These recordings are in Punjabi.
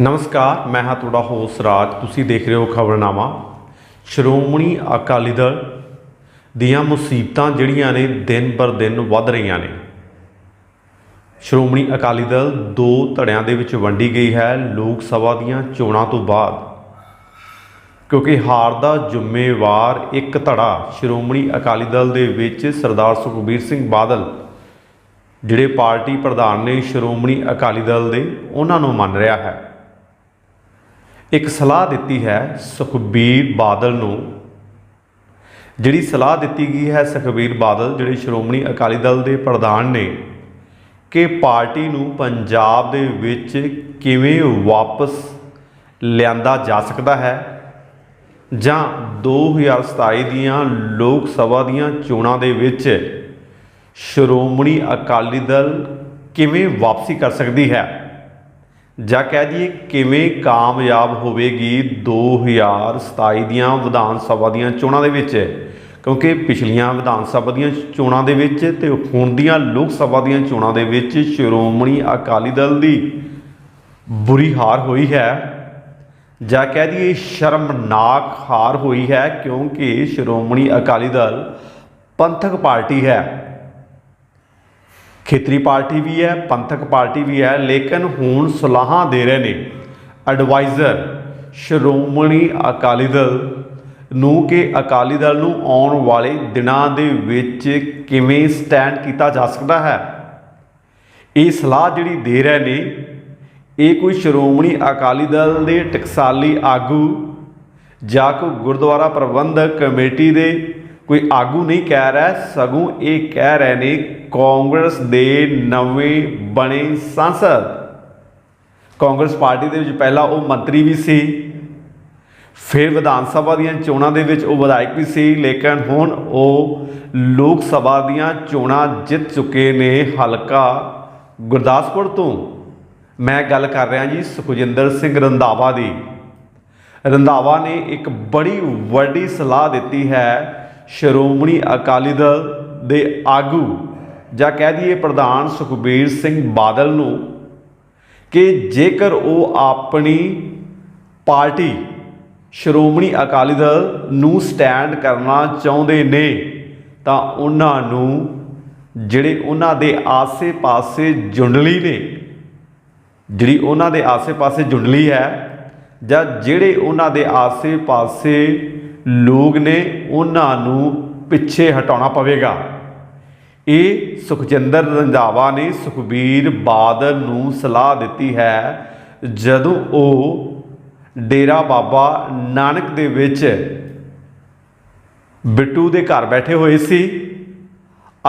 ਨਮਸਕਾਰ, ਮੈਂ ਹਾਂ ਤੁਹਾਡਾ ਹੋਸਟ ਰਾਜ। ਤੁਸੀਂ ਦੇਖ ਰਹੇ ਹੋ ਖਬਰਨਾਮਾ। ਸ਼੍ਰੋਮਣੀ ਅਕਾਲੀ ਦਲ ਦੀਆਂ ਮੁਸੀਬਤਾਂ ਜਿਹੜੀਆਂ ਨੇ ਦਿਨ ਬਰ ਦਿਨ ਵੱਧ ਰਹੀਆਂ ਨੇ। ਸ਼੍ਰੋਮਣੀ ਅਕਾਲੀ ਦਲ ਦੋ ਧੜਿਆਂ ਦੇ ਵਿੱਚ ਵੰਡੀ ਗਈ ਹੈ ਲੋਕ ਸਭਾ ਦੀਆਂ ਚੋਣਾਂ ਤੋਂ ਬਾਅਦ। ਕਿਉਂਕਿ ਹਾਰ ਦਾ ਜ਼ਿੰਮੇਵਾਰ ਇੱਕ ਧੜਾ ਸ਼੍ਰੋਮਣੀ ਅਕਾਲੀ ਦਲ ਦੇ ਵਿੱਚ ਸਰਦਾਰ ਸੁਖਬੀਰ ਸਿੰਘ ਬਾਦਲ, ਜਿਹੜੇ ਪਾਰਟੀ ਪ੍ਰਧਾਨ ਨੇ ਸ਼੍ਰੋਮਣੀ ਅਕਾਲੀ ਦਲ ਦੇ, ਉਹਨਾਂ ਨੂੰ ਮੰਨ ਰਿਹਾ ਹੈ। ਇੱਕ ਸਲਾਹ ਦਿੱਤੀ ਹੈ ਸੁਖਬੀਰ ਬਾਦਲ ਨੂੰ। ਜਿਹੜੀ ਸਲਾਹ ਦਿੱਤੀ ਗਈ ਹੈ ਸੁਖਬੀਰ ਬਾਦਲ, ਜਿਹੜੇ ਸ਼੍ਰੋਮਣੀ ਅਕਾਲੀ ਦਲ ਦੇ ਪ੍ਰਧਾਨ ਨੇ, ਕਿ ਪਾਰਟੀ ਨੂੰ ਪੰਜਾਬ ਦੇ ਵਿੱਚ ਕਿਵੇਂ ਵਾਪਸ ਲਿਆਂਦਾ ਜਾ ਸਕਦਾ ਹੈ ਜਾਂ 2027 ਦੀਆਂ ਲੋਕ ਸਭਾ ਦੀਆਂ ਚੋਣਾਂ ਦੇ ਵਿੱਚ ਸ਼੍ਰੋਮਣੀ ਅਕਾਲੀ ਦਲ ਕਿਵੇਂ ਵਾਪਸੀ ਕਰ ਸਕਦੀ ਹੈ? ਜਾਂ ਕਹਿ ਦਈਏ ਕਿਵੇਂ ਕਾਮਯਾਬ ਹੋਵੇਗੀ 2027 ਦੀਆਂ ਵਿਧਾਨ ਸਭਾ ਦੀਆਂ ਚੋਣਾਂ ਦੇ ਵਿੱਚ? ਕਿਉਂਕਿ ਪਿਛਲੀਆਂ ਵਿਧਾਨ ਸਭਾ ਦੀਆਂ ਚੋਣਾਂ ਦੇ ਵਿੱਚ ਤੇ ਹੁਣ ਦੀਆਂ ਲੋਕ ਸਭਾ ਦੀਆਂ ਚੋਣਾਂ ਦੇ ਵਿੱਚ ਸ਼੍ਰੋਮਣੀ ਅਕਾਲੀ ਦਲ ਦੀ ਬੁਰੀ ਹਾਰ ਹੋਈ ਹੈ। ਜਾਂ ਕਹਿ ਦਈਏ ਸ਼ਰਮਨਾਕ ਹਾਰ ਹੋਈ ਹੈ ਕਿਉਂਕਿ ਸ਼੍ਰੋਮਣੀ ਅਕਾਲੀ ਦਲ ਪੰਥਕ ਪਾਰਟੀ ਹੈ। ਖੇਤਰੀ ਪਾਰਟੀ ਵੀ ਹੈ, ਪੰਥਕ ਪਾਰਟੀ ਵੀ ਹੈ, ਲੇਕਿਨ ਹੁਣ ਸਲਾਹਾਂ ਦੇ ਰਹੇ ਨੇ ਐਡਵਾਈਜ਼ਰ ਸ਼੍ਰੋਮਣੀ ਅਕਾਲੀ ਦਲ ਨੂੰ ਕਿ ਅਕਾਲੀ ਦਲ ਨੂੰ ਆਉਣ ਵਾਲੇ ਦਿਨਾਂ ਦੇ ਵਿੱਚ ਕਿਵੇਂ ਸਟੈਂਡ ਕੀਤਾ ਜਾ ਸਕਦਾ ਹੈ। ਇਹ ਸਲਾਹ ਜਿਹੜੀ ਦੇ ਰਹੇ ਨੇ, ਇਹ ਕੋਈ ਸ਼੍ਰੋਮਣੀ ਅਕਾਲੀ ਦਲ ਦੇ ਟਕਸਾਲੀ ਆਗੂ ਜਾਂ ਕੋਈ ਗੁਰਦੁਆਰਾ ਪ੍ਰਬੰਧਕ ਕਮੇਟੀ ਦੇ ਕੋਈ ਆਗੂ ਨਹੀਂ ਕਹਿ ਰਿਹਾ, ਸਗੋਂ ਇਹ ਕਹਿ ਰਹੇ ਨੇ, ਕਾਂਗਰਸ ਦੇ ਨਵੇਂ ਬਣੇ ਸੰਸਦ। ਕਾਂਗਰਸ ਪਾਰਟੀ ਦੇ ਵਿੱਚ ਪਹਿਲਾਂ ਉਹ ਮੰਤਰੀ ਵੀ ਸੀ, ਫਿਰ ਵਿਧਾਨ ਸਭਾ ਦੀਆਂ ਚੋਣਾਂ ਦੇ ਵਿੱਚ ਉਹ ਵਿਧਾਇਕ ਵੀ ਸੀ, ਲੇਕਿਨ ਹੁਣ ਉਹ ਲੋਕ ਸਭਾ ਦੀਆਂ ਚੋਣਾਂ ਜਿੱਤ ਚੁੱਕੇ ਨੇ ਹਲਕਾ ਗੁਰਦਾਸਪੁਰ ਤੋਂ। ਮੈਂ ਗੱਲ ਕਰ ਰਿਹਾ ਜੀ ਸੁਖਜਿੰਦਰ ਸਿੰਘ ਰੰਧਾਵਾ ਦੀ। ਰੰਧਾਵਾ ਨੇ ਇੱਕ ਬੜੀ ਵੱਡੀ ਸਲਾਹ ਦਿੱਤੀ ਹੈ ਸ਼੍ਰੋਮਣੀ ਅਕਾਲੀ ਦਲ ਦੇ ਆਗੂ ਜਾਂ ਕਹਿ ਦਈਏ ਪ੍ਰਧਾਨ ਸੁਖਬੀਰ ਸਿੰਘ ਬਾਦਲ ਨੂੰ ਕਿ ਜੇਕਰ ਉਹ ਆਪਣੀ ਪਾਰਟੀ ਸ਼੍ਰੋਮਣੀ ਅਕਾਲੀ ਦਲ ਨੂੰ ਸਟੈਂਡ ਕਰਨਾ ਚਾਹੁੰਦੇ ਨੇ, ਤਾਂ ਉਹਨਾਂ ਨੂੰ ਜਿਹੜੇ ਉਹਨਾਂ ਦੇ ਆਸੇ-ਪਾਸੇ ਜੁੰਡਲੀ ਨੇ, ਜਿਹੜੀ ਉਹਨਾਂ ਦੇ ਆਸੇ-ਪਾਸੇ ਜੁੰਡਲੀ ਹੈ ਜਾਂ ਜਿਹੜੇ ਉਹਨਾਂ ਦੇ ਆਸੇ-ਪਾਸੇ ਲੋਕ ਨੇ ਉਹਨਾਂ ਨੂੰ ਪਿੱਛੇ ਹਟਾਉਣਾ ਪਵੇਗਾ। ਇਹ ਸੁਖਜਿੰਦਰ ਰੰਧਾਵਾ ਨੇ ਸੁਖਬੀਰ ਬਾਦਲ ਨੂੰ ਸਲਾਹ ਦਿੱਤੀ ਹੈ, ਜਦੋਂ ਉਹ ਡੇਰਾ ਬਾਬਾ ਨਾਨਕ ਦੇ ਵਿੱਚ ਬਿੱਟੂ ਦੇ ਘਰ ਬੈਠੇ ਹੋਏ ਸੀ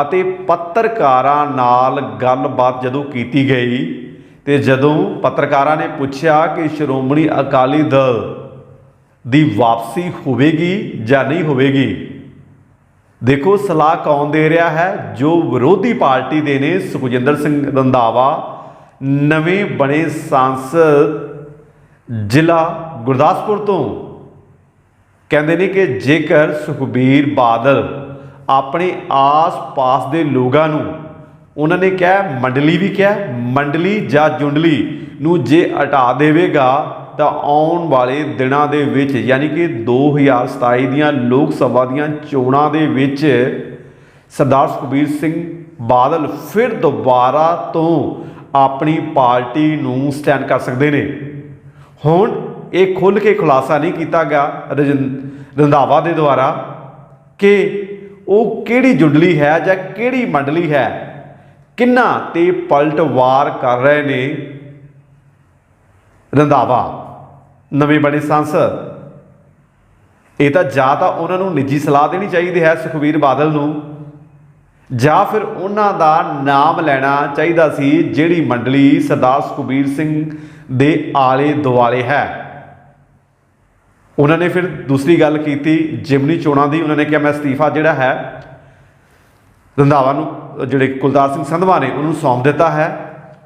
ਅਤੇ ਪੱਤਰਕਾਰਾਂ ਨਾਲ ਗੱਲਬਾਤ ਜਦੋਂ ਕੀਤੀ ਗਈ ਤੇ ਜਦੋਂ ਪੱਤਰਕਾਰਾਂ ਨੇ ਪੁੱਛਿਆ ਕਿ ਸ਼੍ਰੋਮਣੀ ਅਕਾਲੀ ਦਲ ਦੀ ਵਾਪਸੀ ਹੋਵੇਗੀ ਜਾਂ ਨਹੀਂ ਹੋਵੇਗੀ। ਦੇਖੋ, ਸਲਾਹ ਕੌਣ ਦੇ ਰਿਹਾ ਹੈ? ਜੋ ਵਿਰੋਧੀ ਪਾਰਟੀ ਦੇ ਨੇ ਸੁਖਜਿੰਦਰ ਸਿੰਘ ਰੰਧਾਵਾ, ਨਵੇਂ ਬਣੇ ਸੰਸਦ ਜ਼ਿਲ੍ਹਾ ਗੁਰਦਾਸਪੁਰ ਤੋਂ। ਕਹਿੰਦੇ ਨੇ ਕਿ ਜੇਕਰ ਸੁਖਬੀਰ ਬਾਦਲ ਆਪਣੇ ਆਸ-ਪਾਸ ਦੇ ਲੋਕਾਂ ਨੂੰ, ਉਹਨਾਂ ਨੇ ਕਿਹਾ, ਮੰਡਲੀ ਵੀ ਕਿਹਾ, ਮੰਡਲੀ ਜਾਂ ਜੁੰਡਲੀ ਨੂੰ ਜੇ ਹਟਾ ਦੇਵੇਗਾ ਤਾਂ ਆਉਣ ਵਾਲੇ ਦਿਨਾਂ ਦੇ ਵਿੱਚ, ਯਾਨੀ ਕਿ 2027 ਦੀਆਂ ਲੋਕ ਸਭਾ ਦੀਆਂ ਚੋਣਾਂ ਦੇ ਵਿੱਚ ਸਰਦਾਰ ਸੁਖਬੀਰ ਸਿੰਘ ਬਾਦਲ ਫਿਰ ਦੁਬਾਰਾ ਤੋਂ ਆਪਣੀ ਪਾਰਟੀ ਨੂੰ ਸਟੈਂਡ ਕਰ ਸਕਦੇ ਨੇ। ਹੁਣ ਇਹ ਖੁੱਲ ਕੇ ਖੁਲਾਸਾ ਨਹੀਂ ਕੀਤਾ ਗਿਆ ਰਜਨ- ਰੰਧਾਵਾ ਦੇ ਦੁਆਰਾ ਕਿ ਉਹ ਕਿਹੜੀ ਜੁੰਡਲੀ ਹੈ ਜਾਂ ਕਿਹੜੀ ਮੰਡਲੀ ਹੈ, ਕਿੰਨਾ ਤੇ ਪਲਟਵਾਰ ਕਰ ਰਹੇ ਨੇ ਰੰਧਾਵਾ। ਨਵੇਂ ਬਣੇ ਸੰਸਦ ਇਹ ਤਾਂ ਜਾਂ ਤਾਂ ਉਹਨਾਂ ਨੂੰ ਨਿੱਜੀ ਸਲਾਹ ਦੇਣੀ ਚਾਹੀਦੀ ਹੈ ਸੁਖਬੀਰ ਬਾਦਲ ਨੂੰ, ਜਾਂ ਫਿਰ ਉਹਨਾਂ ਦਾ ਨਾਮ ਲੈਣਾ ਚਾਹੀਦਾ ਸੀ ਜਿਹੜੀ ਮੰਡਲੀ ਸਰਦਾਰ ਸੁਖਬੀਰ ਸਿੰਘ ਦੇ ਆਲੇ ਦੁਆਲੇ ਹੈ। ਉਹਨਾਂ ਨੇ ਫਿਰ ਦੂਸਰੀ ਗੱਲ ਕੀਤੀ, ਜਿਮਨੀ ਚੋਣਾਂ ਦੀ, ਉਹਨਾਂ ਨੇ ਕਿਹਾ, ਮੈਂ ਅਸਤੀਫਾ ਜਿਹੜਾ ਹੈ, ਰੰਧਾਵਾ ਨੂੰ, ਜਿਹੜੇ ਕੁਲਦਾਰ ਸਿੰਘ ਸੰਧਵਾ ਨੇ, ਉਹਨੂੰ ਸੌਂਪ ਦਿੱਤਾ ਹੈ।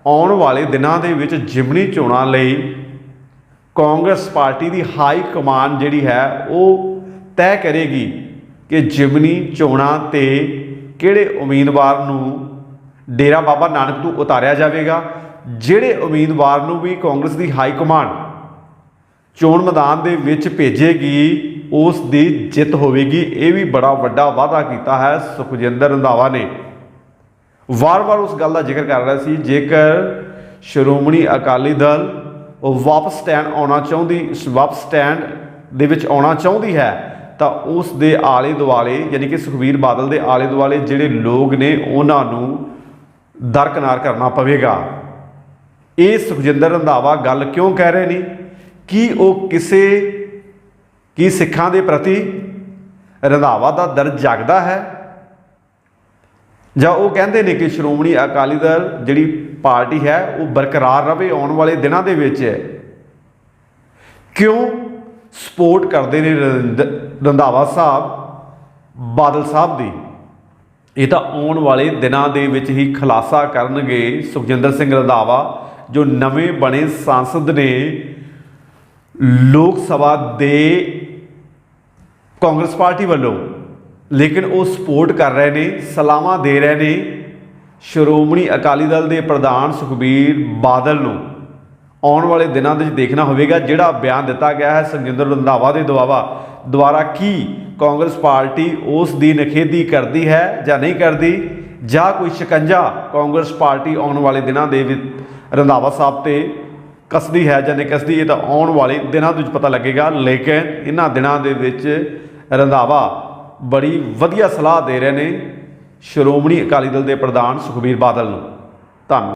ਆਉਣ ਵਾਲੇ ਦਿਨਾਂ ਦੇ ਵਿੱਚ ਜਿਮਨੀ ਚੋਣਾਂ ਲਈ ਕਾਂਗਰਸ ਪਾਰਟੀ ਦੀ ਹਾਈ ਕਮਾਨ ਜਿਹੜੀ ਹੈ, ਉਹ ਤੈਅ ਕਰੇਗੀ ਕਿ ਜਿਮਨੀ ਚੋਣਾਂ ਤੇ ਕਿਹੜੇ ਉਮੀਦਵਾਰ ਨੂੰ ਡੇਰਾ ਬਾਬਾ ਨਾਨਕ ਤੋਂ ਉਤਾਰਿਆ ਜਾਵੇਗਾ, ਜਿਹੜੇ ਉਮੀਦਵਾਰ ਨੂੰ ਵੀ ਕਾਂਗਰਸ ਦੀ ਹਾਈ ਕਮਾਂਡ ਚੋਣ ਮੈਦਾਨ ਦੇ ਵਿੱਚ ਭੇਜੇਗੀ, ਉਸ ਦੀ ਜਿੱਤ ਹੋਵੇਗੀ। ਇਹ ਵੀ ਬੜਾ ਵੱਡਾ ਵਾਅਦਾ ਕੀਤਾ ਹੈ, ਸੁਖਜਿੰਦਰ ਰੰਧਾਵਾ ਨੇ। ਵਾਰ-ਵਾਰ ਉਸ ਗੱਲ ਦਾ ਜ਼ਿਕਰ ਕਰ ਰਿਹਾ ਸੀ, ਜੇਕਰ ਸ਼੍ਰੋਮਣੀ ਅਕਾਲੀ ਦਲ ਉਹ ਵਾਪਸ ਸਟੈਂਡ ਆਉਣਾ ਚਾਹੁੰਦੀ ਵਾਪਸ ਸਟੈਂਡ ਦੇ ਵਿੱਚ ਆਉਣਾ ਚਾਹੁੰਦੀ ਹੈ, ਤਾਂ ਉਸ ਦੇ ਆਲੇ ਦੁਆਲੇ ਯਾਨੀ ਕਿ ਸੁਖਬੀਰ ਬਾਦਲ ਦੇ ਆਲੇ ਦੁਆਲੇ ਜਿਹੜੇ ਲੋਕ ਨੇ, ਉਹਨਾਂ ਨੂੰ ਦਰਕਨਾਰ ਕਰਨਾ ਪਵੇਗਾ। ਇਹ ਸੁਖਜਿੰਦਰ ਰੰਧਾਵਾ ਗੱਲ ਕਿਉਂ ਕਹਿ ਰਹੇ ਨੇ? ਕੀ ਉਹ ਕਿਸੇ, ਕੀ ਸਿੱਖਾਂ ਦੇ ਪ੍ਰਤੀ ਰੰਧਾਵਾ ਦਾ ਦਰਦ ਜਾਗਦਾ ਹੈ? ਜਾਂ ਉਹ ਕਹਿੰਦੇ ਨੇ ਕਿ ਸ਼੍ਰੋਮਣੀ ਅਕਾਲੀ ਦਲ ਜਿਹੜੀ ਪਾਰਟੀ ਹੈ, ਉਹ ਬਰਕਰਾਰ ਰਵੇ ਆਉਣ ਵਾਲੇ ਦਿਨਾਂ ਦੇ ਵਿੱਚ। ਕਿਉਂ ਸਪੋਰਟ ਕਰਦੇ ਨੇ ਰੰਧ- ਰੰਧਾਵਾ ਸਾਹਿਬ, ਬਾਦਲ ਸਾਹਿਬ ਦੀ? ਇਹ ਤਾਂ ਆਉਣ ਵਾਲੇ ਦਿਨਾਂ ਦੇ ਵਿੱਚ ਹੀ ਖੁਲਾਸਾ ਕਰਨਗੇ ਸੁਖਜਿੰਦਰ ਸਿੰਘ ਰੰਧਾਵਾ, ਜੋ ਨਵੇਂ ਬਣੇ ਸੰਸਦ ਨੇ ਲੋਕ ਸਭਾ ਦੇ ਕਾਂਗਰਸ ਪਾਰਟੀ ਵੱਲੋਂ। ਲੇਕਿਨ ਉਹ ਸਪੋਰਟ ਕਰ ਰਹੇ ਨੇ, ਸਲਾਮਾਂ ਦੇ ਰਹੇ ਨੇ। ਸ਼੍ਰੋਮਣੀ ਅਕਾਲੀ ਦਲ ਦੇ ਪ੍ਰਧਾਨ ਸੁਖਬੀਰ ਬਾਦਲ ਨੂੰ ਆਉਣ ਵਾਲੇ ਦਿਨਾਂ ਦੇ ਵਿੱਚ ਦੇਖਣਾ ਹੋਵੇਗਾ, ਜਿਹੜਾ ਬਿਆਨ ਦਿੱਤਾ ਗਿਆ ਹੈ ਸੰਜਿੰਦਰ ਰੰਧਾਵਾ ਦੇ ਦੁਆਵਾ ਦੁਆਰਾ ਕੀ ਕਾਂਗਰਸ ਪਾਰਟੀ ਉਸ ਦੀ ਨਖੇਦੀ ਕਰਦੀ ਹੈ ਜਾਂ ਨਹੀਂ ਕਰਦੀ, ਜਾਂ ਕੋਈ ਸ਼ਿਕੰਜਾ ਕਾਂਗਰਸ ਪਾਰਟੀ ਆਉਣ ਵਾਲੇ ਦਿਨਾਂ ਦੇ ਵਿੱਚ ਰੰਧਾਵਾ ਸਾਹਿਬ ਤੇ ਕਸਦੀ ਹੈ ਜਾਂ ਨਹੀਂ ਕਸਦੀ, ਇਹ ਤਾਂ ਆਉਣ ਵਾਲੇ ਦਿਨਾਂ ਦੇ ਵਿੱਚ ਪਤਾ ਲੱਗੇਗਾ। ਲੇਕਿਨ ਇਹਨਾਂ ਦਿਨਾਂ ਦੇ ਵਿੱਚ ਰੰਧਾਵਾ ਬੜੀ ਵਧੀਆ ਸਲਾਹ ਦੇ ਰਹੇ ਨੇ ਸ਼੍ਰੋਮਣੀ ਅਕਾਲੀ ਦਲ ਦੇ ਪ੍ਰਧਾਨ ਸੁਖਬੀਰ ਬਾਦਲ ਨੂੰ। ਧੰਨਵਾਦ।